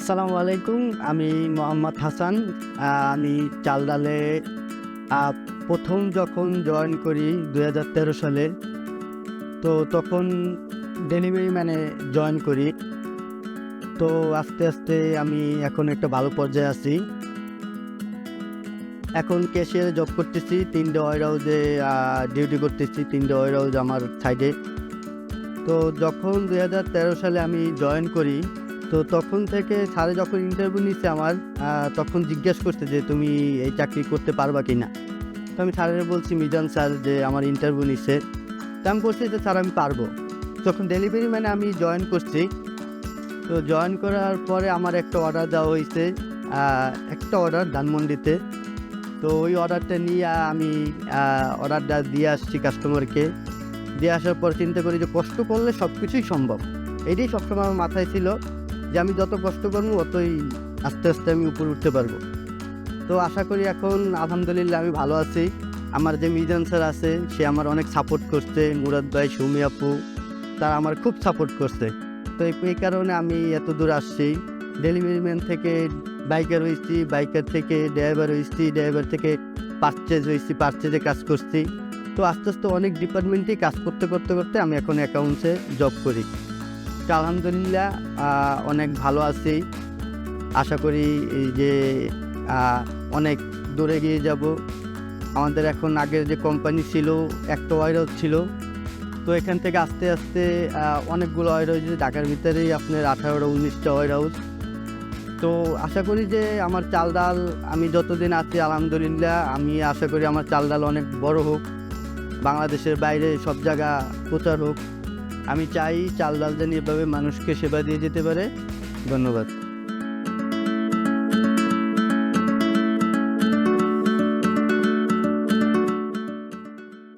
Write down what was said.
আসসালামু আলাইকুম, আমি মোহাম্মদ হাসান। আমি চাল ডালে প্রথম যখন জয়েন করি দুই হাজার সালে, তো তখন ডেলিভারি ম্যানে জয়েন করি। তো আস্তে আস্তে আমি এখন একটা ভালো পর্যায়ে আছি। এখন ক্যাশিয়ারে জব করতেছি, তিনটে ওয়ার হাউসে ডিউটি করতেছি, তিনটে ওয়ার হাউস আমার সাইডে তো যখন দুই হাজার তেরো সালে আমি জয়েন করি তো তখন থেকে স্যারে যখন ইন্টারভিউ নিচ্ছে আমার তখন জিজ্ঞেস করছে যে তুমি এই চাকরি করতে পারবা কি না তো আমি স্যারের বলছি, মিজান স্যার যে আমার ইন্টারভিউ নিচ্ছে তো আমি বলছি যে, স্যার, আমি পারব। যখন ডেলিভারি ম্যানে আমি জয়েন করছি, তো জয়েন করার পরে আমার একটা অর্ডার দেওয়া হয়েছে একটা অর্ডার ধানমন্ডিতে। তো ওই অর্ডারটা নিয়ে আমি অর্ডারটা দিয়ে আসছি কাস্টমারকে দিয়ে আসার পর চিন্তা করি যে, কষ্ট করলে সব কিছুই সম্ভব। এটাই সবসময় আমার মাথায় ছিল। যে আমি যত কষ্ট করব, অতই আস্তে আস্তে আমি উপরে উঠতে পারব। তো আশা করি এখন আলহামদুলিল্লাহ আমি ভালো আছি। আমার যে মিজান স্যার আছে, সে আমার অনেক সাপোর্ট করছে, মুরাদ ভাই, সৌমি আপু, তারা আমার খুব সাপোর্ট করছে। তো এই- কারণে আমি এত দূর আসছি। ডেলিভারি ম্যান থেকে বাইকার হয়েছি বাইকার থেকে ড্রাইভার হয়েছি ড্রাইভার থেকে পারচেজ হয়েছি পারচেজে কাজ করছি। তো আস্তে আস্তে অনেক ডিপার্টমেন্টেই কাজ করতে করতে করতে আমি এখন অ্যাকাউন্টসে জব করি। তো আলহামদুলিল্লাহ অনেক ভালো আছি। আশা করি যে অনেক দূরে গিয়ে যাব। আমাদের এখন আগের যে কোম্পানি ছিল, একটা ওয়ার হাউস ছিল। তো এখান থেকে আস্তে আস্তে অনেকগুলো ওয়ার হাউস ঢাকার ভিতরেই আপনার আঠারোটা উনিশটা ওয়ার হাউস তো আশা করি যে আমার চাল ডাল, আমি যতদিন আছি, আলহামদুলিল্লাহ, আমি আশা করি আমার চাল ডাল অনেক বড় হোক। বাংলাদেশের বাইরে সব জায়গা প্রচার হোক। আমি চাই চাল ডাল যেন এভাবে মানুষকে সেবা দিয়ে যেতে পারে। ধন্যবাদ।